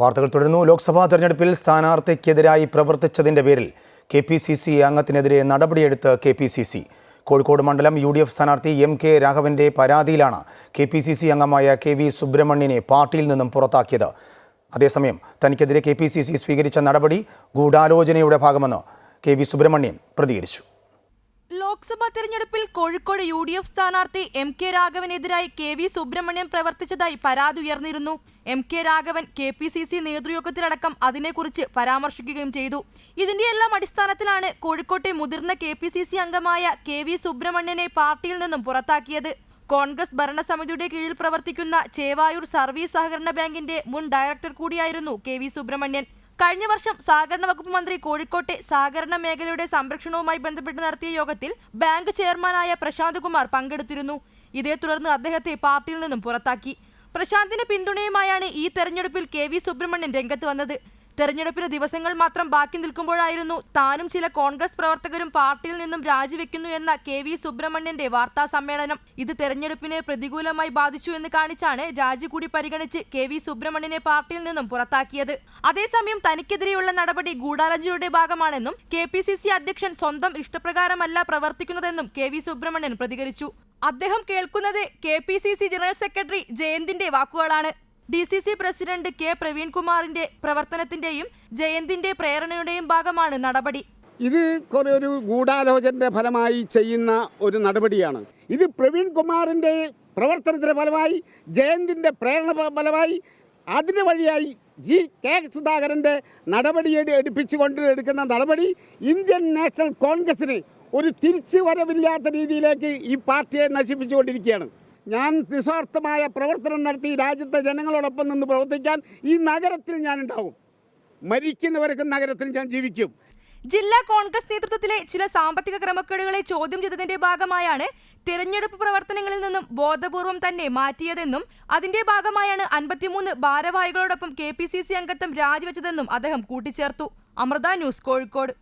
വാർത്തകൾ തുടരുന്നു. ലോക്സഭാ തെരഞ്ഞെടുപ്പിൽ സ്ഥാനാർത്ഥിക്കെതിരായി പ്രവർത്തിച്ചതിന്റെ പേരിൽ കെ പി സി സി അംഗത്തിനെതിരെ നടപടിയെടുത്ത് K P C C. Kozhikode മണ്ഡലം യു ഡി എഫ് സ്ഥാനാർത്ഥി എം കെ രാഘവന്റെ പരാതിയിലാണ് കെ പി സി സി അംഗമായ കെ വി സുബ്രഹ്മണ്യനെ പാർട്ടിയിൽ നിന്നും പുറത്താക്കിയത്. അതേസമയം തനിക്കെതിരെ കെ പി സി സി സ്വീകരിച്ച നടപടി ഗൂഢാലോചനയുടെ ഭാഗമെന്ന് കെ വി സുബ്രഹ്മണ്യൻ പ്രതികരിച്ചു. ലോക്സഭാ തെരഞ്ഞെടുപ്പിൽ കോഴിക്കോട് യു ഡി എഫ് സ്ഥാനാർത്ഥി എം കെ രാഘവനെതിരായി കെ വി സുബ്രഹ്മണ്യം പ്രവർത്തിച്ചതായി പരാതി ഉയർന്നിരുന്നു. M K Raghavan K P C C നേതൃയോഗത്തിലടക്കം അതിനെക്കുറിച്ച് പരാമർശിക്കുകയും ചെയ്തു. ഇതിന്റെയെല്ലാം അടിസ്ഥാനത്തിലാണ് കോഴിക്കോട്ടെ മുതിർന്ന കെ പി സി സി അംഗമായ കെ വി സുബ്രഹ്മണ്യനെ പാർട്ടിയിൽ നിന്നും പുറത്താക്കിയത്. കോൺഗ്രസ് ഭരണസമിതിയുടെ കീഴിൽ പ്രവർത്തിക്കുന്ന ചേവായൂർ സർവീസ് സഹകരണ ബാങ്കിന്റെ മുൻ ഡയറക്ടർ കൂടിയായിരുന്നു കെ വി സുബ്രഹ്മണ്യൻ. കഴിഞ്ഞ വർഷം സഹകരണ വകുപ്പ് മന്ത്രി കോഴിക്കോട്ടെ സഹകരണ മേഖലയുടെ സംരക്ഷണവുമായി ബന്ധപ്പെട്ട് നടത്തിയ യോഗത്തിൽ ബാങ്ക് ചെയർമാനായ പ്രശാന്ത് കുമാർ പങ്കെടുത്തിരുന്നു. ഇതേ തുടർന്ന് അദ്ദേഹത്തെ പാർട്ടിയിൽ നിന്നും പുറത്താക്കി. പ്രശാന്തിന്റെ പിന്തുണയുമായാണ് ഈ തെരഞ്ഞെടുപ്പിൽ കെ വി സുബ്രഹ്മണ്യൻ രംഗത്ത് വന്നത്. തെരഞ്ഞെടുപ്പിന് ദിവസങ്ങൾ മാത്രം ബാക്കി നിൽക്കുമ്പോഴായിരുന്നു താനും ചില കോൺഗ്രസ് പ്രവർത്തകരും പാർട്ടിയിൽ നിന്നും രാജിവെക്കുന്നു എന്ന കെ വി സുബ്രഹ്മണ്യന്റെ വാർത്താ സമ്മേളനം. ഇത് തെരഞ്ഞെടുപ്പിനെ പ്രതികൂലമായി ബാധിച്ചു എന്ന് കാണിച്ചാണ് രാജി കൂടി പരിഗണിച്ച് കെ വി സുബ്രഹ്മണ്യനെ പാർട്ടിയിൽ നിന്നും പുറത്താക്കിയത്. അതേസമയം തനിക്കെതിരെയുള്ള നടപടി ഗൂഢാലോചനയുടെ ഭാഗമാണെന്നും കെ പി സി സി അധ്യക്ഷൻ സ്വന്തം ഇഷ്ടപ്രകാരമല്ല പ്രവർത്തിക്കുന്നതെന്നും കെ വി സുബ്രഹ്മണ്യൻ പ്രതികരിച്ചു. അദ്ദേഹം കേൾക്കുന്നത് K P C C general secretary ജയന്തിന്റെ വാക്കുകളാണ്. D C C president K പ്രവീൺകുമാറിന്റെ പ്രവർത്തനത്തിന്റെയും ജയന്തിന്റെ പ്രേരണയുടെയും ഭാഗമാണ് നടപടി. ഇത് കുറേ ഒരു ഗൂഢാലോചനയുടെ ഫലമായി ചെയ്യുന്ന ഒരു നടപടിയാണ്. ഇത് പ്രവീൺകുമാറിന്റെ കുമാറിന്റെ പ്രവർത്തനത്തിന്റെ ഫലമായി ജയന്തിന്റെ പ്രേരണ ഫലമായി അതിന് വഴിയായി ജി കെ സുധാകരന്റെ നടപടി എടു- എടുപ്പിച്ചുകൊണ്ട് എടുക്കുന്ന നടപടി ഇന്ത്യൻ നാഷണൽ കോൺഗ്രസിന് ഒരു തിരിച്ചു വരവില്ലാത്ത രീതിയിലേക്ക് ഈ പാർട്ടിയെ നശിപ്പിച്ചുകൊണ്ടിരിക്കുകയാണ് ഞാൻ നിസ്വാർത്ഥമായ പ്രവർത്തനം നടത്തി രാജ്യത്തെ ജനങ്ങളോടൊപ്പം നിന്ന് പ്രവർത്തിക്കാൻ ഈ നഗരത്തിൽ ഞാൻ ഉണ്ടാവും മരിക്കുന്നവർക്ക് നഗരത്തിൽ ഞാൻ ജീവിക്കും. ജില്ലാ കോൺഗ്രസ് നേതൃത്വത്തിലെ ചില സാമ്പത്തിക ക്രമക്കേടുകളെ ചോദ്യം ചെയ്തതിന്റെ ഭാഗമായാണ് തിരഞ്ഞെടുപ്പ് പ്രവർത്തനങ്ങളിൽ നിന്നും ബോധപൂർവം തന്നെ മാറ്റിയതെന്നും അതിന്റെ ഭാഗമായാണ് അൻപത്തിമൂന്ന് ഭാരവാഹികളോടൊപ്പം കെ പി സി സി അംഗത്വം രാജിവെച്ചതെന്നും അദ്ദേഹം കൂട്ടിച്ചേർത്തു. അമൃത ന്യൂസ് കോഴിക്കോട്.